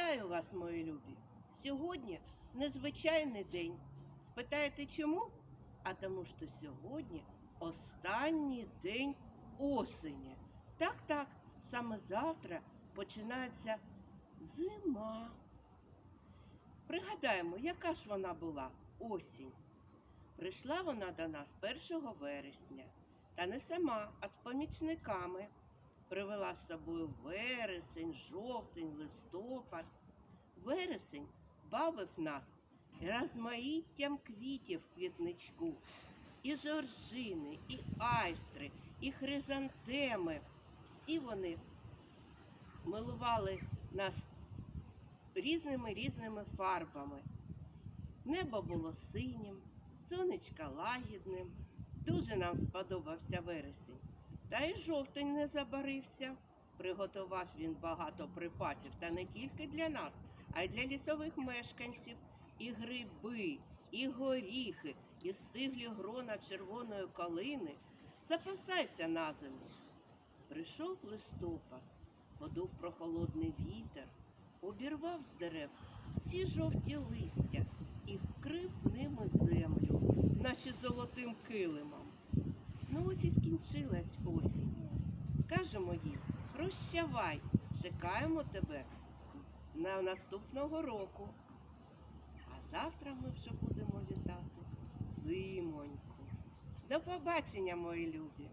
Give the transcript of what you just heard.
Вітаю вас, мої любі! Сьогодні незвичайний день. Спитаєте чому? А тому що сьогодні останній день осені. Так, так, саме завтра починається зима. Пригадаємо, яка ж вона була осінь. Прийшла вона до нас 1 вересня, та не сама, а з помічниками. Привела з собою вересень, жовтень, листопад. Вересень бавив нас розмаїттям квітів в квітничку, і жоржини, і айстри, і хризантеми. Всі вони милували нас різними різними фарбами. Небо було синім, сонечка лагідним. Дуже нам сподобався вересень. Та й жовтень не забарився. Приготував він багато припасів, та не тільки для нас, а й для лісових мешканців. І гриби, і горіхи, і стиглі грона червоної калини. Запасайся на зиму. Прийшов листопад, подув прохолодний вітер, обірвав з дерев всі жовті листя і вкрив ними землю, наче золотим килимом. Ну ось і скінчилась осінь. Скажемо їй, прощавай, чекаємо тебе на наступного року. А завтра ми вже будемо вітати зимоньку. До побачення, мої любі!